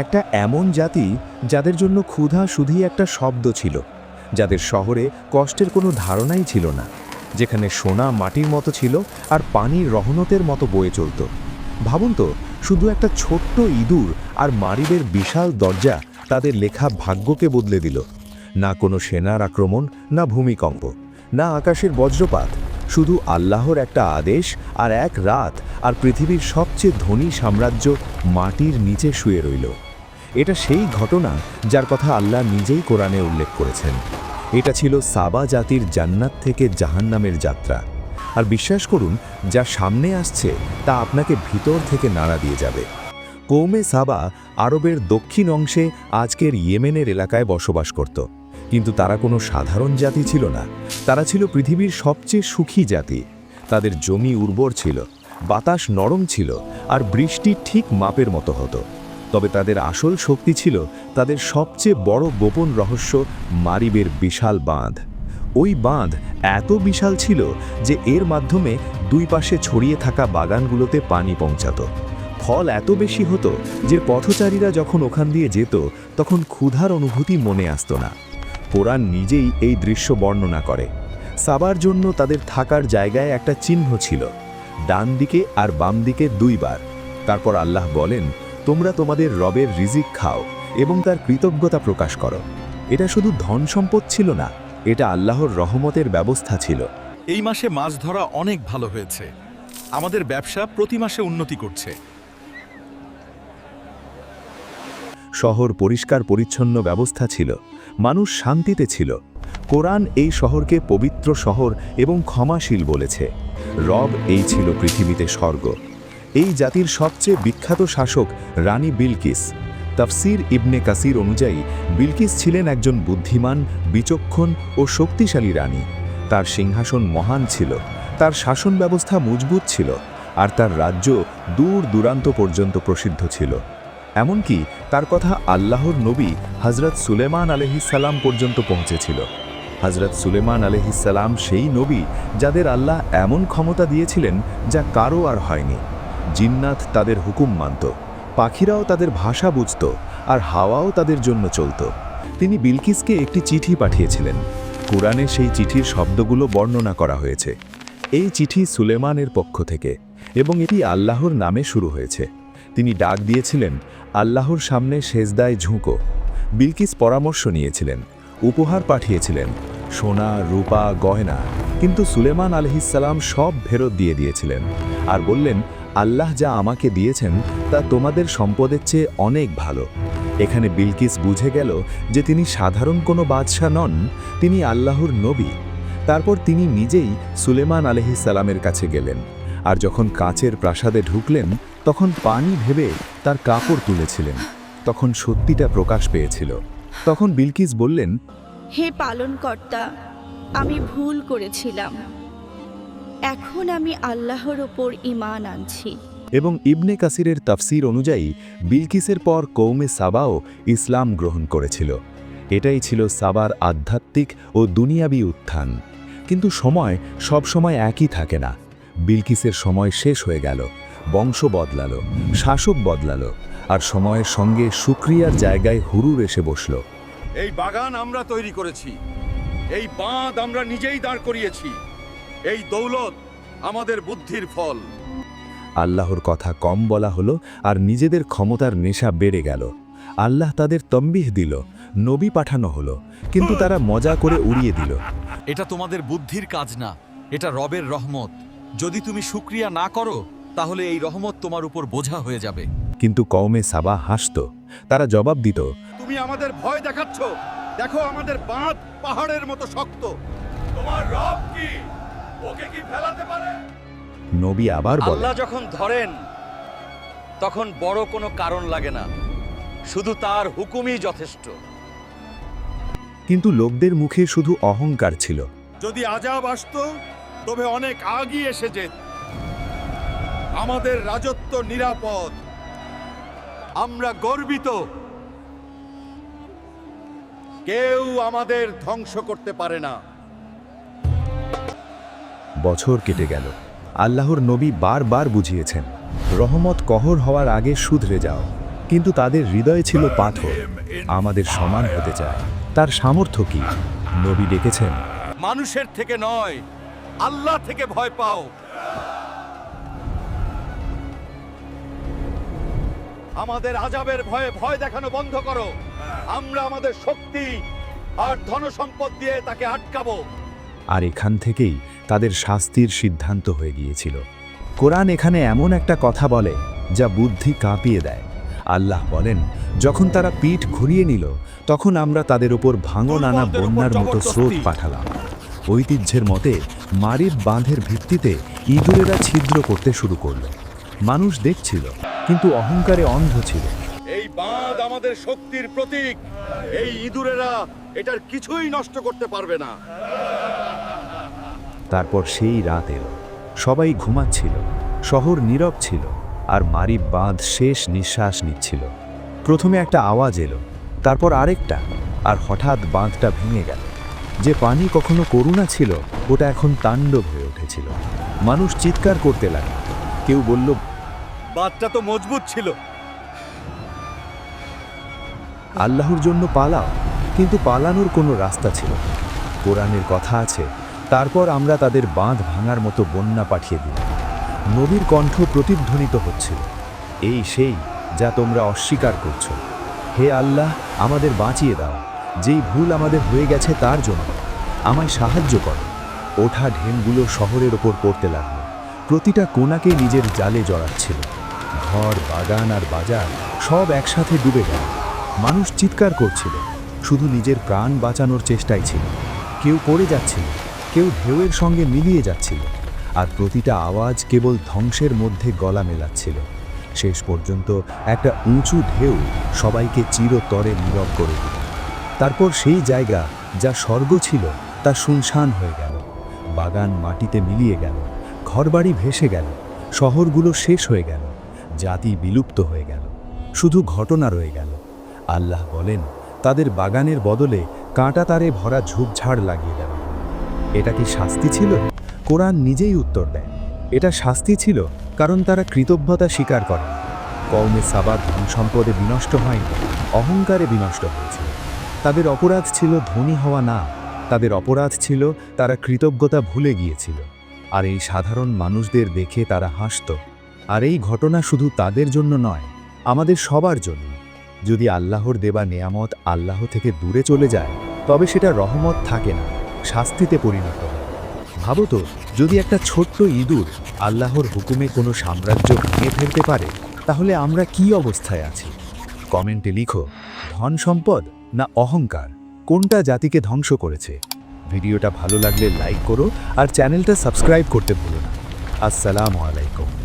একটা এমন জাতি যাদের জন্য ক্ষুধা শুধুই একটা শব্দ ছিল, যাদের শহরে কষ্টের কোনো ধারণাই ছিল না, যেখানে সোনা মাটির মতো ছিল আর পানির রহনতের মতো বয়ে চলত। ভাবুন তো, শুধু একটা ছোট্ট ইঁদুর আর মারিবের বিশাল দরজা তাদের লেখা ভাগ্যকে বদলে দিল। না কোনো সেনার আক্রমণ, না ভূমিকম্প, না আকাশের বজ্রপাত, শুধু আল্লাহর একটা আদেশ আর এক রাত আর পৃথিবীর সবচেয়ে ধনী সাম্রাজ্য মাটির নিচে শুয়ে রইল। এটা সেই ঘটনা যার কথা আল্লাহ নিজেই কোরআনে উল্লেখ করেছেন। এটা ছিল সাবা জাতির জান্নাত থেকে জাহান্নামের যাত্রা। আর বিশ্বাস করুন, যা সামনে আসছে তা আপনাকে ভিতর থেকে নাড়া দিয়ে যাবে। কৌমে সাবা আরবের দক্ষিণ অংশে আজকের ইয়েমেনের এলাকায় বসবাস করত। কিন্তু তারা কোনো সাধারণ জাতি ছিল না। তারা ছিল পৃথিবীর সবচেয়ে সুখী জাতি। তাদের জমি উর্বর ছিল। বাতাস নরম ছিল আর বৃষ্টি ঠিক মাপের মতো হতো। তবে তাদের আসল শক্তি ছিল তাদের সবচেয়ে বড় গোপন রহস্য মারিবের বিশাল বাঁধ। ওই বাঁধ এত বিশাল ছিল যে এর মাধ্যমে দুই পাশে ছড়িয়ে থাকা বাগানগুলোতে পানি পৌঁছাত। ফল এত বেশি হতো যে পথচারীরা যখন ওখান দিয়ে যেত, তখন ক্ষুধার অনুভূতি মনে আসত না। কোরআন নিজেই এই দৃশ্য বর্ণনা করে। সাবার জন্য তাদের থাকার জায়গায় একটা চিহ্ন ছিল। ডান দিকে আর বাম দিকে দুইবার। তারপর আল্লাহ বলেন তোমরা তোমাদের রবের রিজিক খাও এবং তার কৃতজ্ঞতা প্রকাশ করো। এটা শুধু ধন সম্পদ ছিল না এটা আল্লাহর রহমতের ব্যবস্থা ছিল। এই মাসে মাছ ধরা অনেক ভালো হয়েছে। আমাদের ব্যবসা প্রতি মাসে উন্নতি করছে। শহর পরিষ্কার পরিচ্ছন্ন ব্যবস্থা ছিল মানুষ শান্তিতে ছিল। কোরআন এই শহরকে পবিত্র শহর এবং ক্ষমাশীল বলেছে। রব এই ছিল পৃথিবীতে স্বর্গ। এই জাতির সবচেয়ে বিখ্যাত শাসক রানী বিলকিস। তাফসির ইবনে কাসির অনুযায়ী, বিলকিস ছিলেন একজন বুদ্ধিমান, বিচক্ষণ ও শক্তিশালী রানী। তার সিংহাসন মহান ছিল, তার শাসন ব্যবস্থা মজবুত ছিল, আর তার রাজ্য দূর দূরান্ত পর্যন্ত প্রসিদ্ধ ছিল। এমনকি তার কথা আল্লাহর নবী হজরত সুলেমান আলহিসাল্লাম পর্যন্ত পৌঁছেছিল। হজরত সুলেমান আলহিসাল্লাম সেই নবী যাদের আল্লাহ এমন ক্ষমতা দিয়েছিলেন যা কারও আর হয়নি। জিন্নাত তাদের হুকুম মানত, পাখিরাও তাদের ভাষা বুঝত আর হাওয়াও তাদের জন্য চলত। তিনি বিলকিসকে একটি চিঠি পাঠিয়েছিলেন। কোরআনে সেই চিঠির শব্দগুলো বর্ণনা করা হয়েছে। এই চিঠি সুলেমানের পক্ষ থেকে এবং এটি আল্লাহর নামে শুরু হয়েছে। তিনি ডাক দিয়েছিলেন, আল্লাহর সামনে সেজদায় ঝুঁকো। বিলকিস পরামর্শ নিয়েছিলেন, উপহার পাঠিয়েছিলেন সোনা, রূপা, গয়না। কিন্তু সুলেমান আলহিসাল্লাম সব ফেরত দিয়ে দিয়েছিলেন। আর বললেন, আল্লাহ যা আমাকে দিয়েছেন, তা তোমাদের সম্পদের চেয়ে অনেক ভালো। এখানে বিলকিস বুঝে গেল যে তিনি সাধারণ কোনো বাদশাহ নন, তিনি আল্লাহর নবী। তারপর তিনি নিজেই সুলেমান আলহিসাল্লামের কাছে গেলেন। আর যখন কাচের প্রাসাদে ঢুকলেন, তখন পানি ভেবে তার কাপড় তুলেছিলেন। তখন সত্যিটা প্রকাশ পেয়েছিল। তখন বিলকিস বললেন হে পালনকর্তা, আমি ভুল করেছিলাম। এখন আমি আল্লাহর ওপর ঈমান আনছি। এবং ইবনে কাসিরের তাফসির অনুযায়ী, বিলকিসের পর কৌমে সাবাও ইসলাম গ্রহণ করেছিল। এটাই ছিল সাবার আধ্যাত্মিক ও দুনিয়াবি উত্থান। কিন্তু সময় সব সময় একই থাকে না। বিলকিসের সময় শেষ হয়ে গেল, বংশ বদলালো, শাসক বদলালো, আর সময়ের সঙ্গে সুক্রিয়ার জায়গায় হুরুর এসে বসল। এই বাগান আমরা তৈরি করেছি। এই বাঁধ আমরা নিজেই দাঁড় করিয়েছি। এই দৌলত আমাদের বুদ্ধির ফল। আল্লাহর কথা কম বলা হলো আর নিজেদের ক্ষমতার নেশা বেড়ে গেল। আল্লাহ তাদের তম্বিহ দিল নবী পাঠানো হলো কিন্তু তারা মজা করে উড়িয়ে দিল। এটা তোমাদের বুদ্ধির কাজ না এটা রবের রহমত। যদি তুমি শুক্রিয়া না করো তাহলে এই রহমত তোমার উপর বোঝা হয়ে যাবে। কিন্তু কওমে সাবা হাসত তারা জবাব দিত তুমি আমাদের ভয় দেখাচ্ছ। দেখো আমাদের বাঁধ পাহাড়ের মতো শক্ত। তোমার রব কি? ওকে কি ফেলাতে পারে? নবী আবার বলে আল্লাহ যখন ধরেন তখন বড় কোনো কারণ লাগে না। শুধু তার হুকুমই যথেষ্ট। কিন্তু লোকদের মুখে শুধু অহংকার ছিল। যদি আজাব আসতো তবে অনেক আগই এসে যেত আমাদের রাজত্ব নিরাপদ। আমরা গর্বিত। কেউ আমাদের ধ্বংস করতে পারে না। বছর কেটে গেল। আল্লাহর নবী বারবার বুঝিয়েছেন রহমত কহর হওয়ার আগে শুধরে যাও। কিন্তু তাদের হৃদয়ে ছিল পাথর আমাদের সমান হতে চায়। তার সামর্থ্য কি? নবী ডেকেছেন। মানুষের থেকে নয় আল্লাহ থেকে ভয় পাও। আমাদের আজাবের ভয়ে ভয় দেখানো বন্ধ করো। আমরা আমাদের শক্তি আর ধনসম্পদ দিয়ে তাকে আটকাবো। আর এখান থেকেই তাদের শাস্তির সিদ্ধান্ত হয়ে গিয়েছিল। কোরআন এখানে এমন একটা কথা বলে যা বুদ্ধি কাঁপিয়ে দেয়। আল্লাহ বলেন যখন তারা পিঠ ঘুরিয়ে নিল তখন আমরা তাদের উপর ভাঙন আনা বন্যার মতো স্রোত পাঠালাম। ঐতিহ্যের মতে মারির বাঁধের ভিত্তিতে ইঁদুরেরা ছিদ্র করতে শুরু করল। মানুষ দেখছিল কিন্তু অহংকারে অন্ধ ছিল। আমাদের শক্তির প্রতীক। এই ইঁদুরেরা এটার কিছুই নষ্ট করতে পারবে না। তারপর সেই রাত এলো। সবাই ঘুমাচ্ছিল। শহর নীরব ছিল আর মারি বাঁধ শেষ নিঃশ্বাস নিচ্ছিল। প্রথমে একটা আওয়াজ এলো তারপর আরেকটা আর হঠাৎ বাঁধটা ভেঙে গেল। যে পানি কখনো করুণা ছিল ওটা এখন তাণ্ডব হয়ে উঠেছিল। মানুষ চিৎকার করতে লাগল। কেউ বলল বাঁধটা তো মজবুত ছিল। আল্লাহর জন্য পালাও, কিন্তু পালানোর কোনো রাস্তা ছিল। কোরআনের কথা আছে, তারপর আমরা তাদের বাঁধ ভাঙার মতো বন্যা পাঠিয়ে দিলাম। নবীর কণ্ঠ প্রতিধ্বনিত হচ্ছিল। এই সেই যা তোমরা অস্বীকার করছ। হে আল্লাহ, আমাদের বাঁচিয়ে দাও। যেই ভুল আমাদের হয়ে গেছে তার জন্য আমায় সাহায্য করো। ওঠা ঢেমগুলো শহরের ওপর পড়তে লাগল। প্রতিটা কোনাকে নিজের জালে জড়াচ্ছিল। ঘর, বাগান আর বাজার সব একসাথে ডুবে গেল। মানুষ চিৎকার করছিল। শুধু নিজের প্রাণ বাঁচানোর চেষ্টাই ছিল। কেউ পড়ে যাচ্ছিল, কেউ ঢেউয়ের সঙ্গে মিলিয়ে যাচ্ছিল, আর প্রতিটা আওয়াজ কেবল ধ্বংসের মধ্যে গলা মেলাচ্ছিল। শেষ পর্যন্ত একটা উঁচু ঢেউ সবাইকে চিরতরে নীরব করে দিল। তারপর সেই জায়গা যা স্বর্গ ছিল, তা শুনশান হয়ে গেল। বাগান মাটিতে মিলিয়ে গেল, ঘরবাড়ি ভেসে গেল, শহরগুলো শেষ হয়ে গেল, জাতি বিলুপ্ত হয়ে গেল, শুধু ঘটনা রয়ে গেল। আল্লাহ বলেন, তাদের বাগানের বদলে কাঁটা তারে ভরা ঝোপঝাড় লাগিয়ে দেওয়া এটা কি শাস্তি ছিল? কোরআন নিজেই উত্তর দেয়। এটা শাস্তি ছিল কারণ তারা কৃতজ্ঞতা স্বীকার করে। কৌমে সাবাদ ধন সম্পদে বিনষ্ট হয়নি, অহংকারে বিনষ্ট হয়েছিল। তাদের অপরাধ ছিল ধনী হওয়া না, তাদের অপরাধ ছিল তারা কৃতজ্ঞতা ভুলে গিয়েছিল। আর এই সাধারণ মানুষদের দেখে তারা হাসত। আর এই ঘটনা শুধু তাদের জন্য নয়, আমাদের সবার জন্য। যদি আল্লাহর দেবা নেয়ামত আল্লাহ থেকে দূরে চলে যায়, তবে সেটা রহমত থাকে না, শাস্তিতে পরিণত হয়। ভাবো তো, যদি একটা ছোট্ট ইঁদুর আল্লাহর হুকুমে কোনো সাম্রাজ্য ভেঙে ফেলতে পারে, তাহলে আমরা কি অবস্থায় আছি? কমেন্টে লিখো, ধন সম্পদ না অহংকার? কোনটা জাতিকে ধ্বংস করেছে? ভিডিওটা ভালো লাগলে লাইক করো আর চ্যানেলটা সাবস্ক্রাইব করতে ভুলো না। আসসালামু আলাইকুম।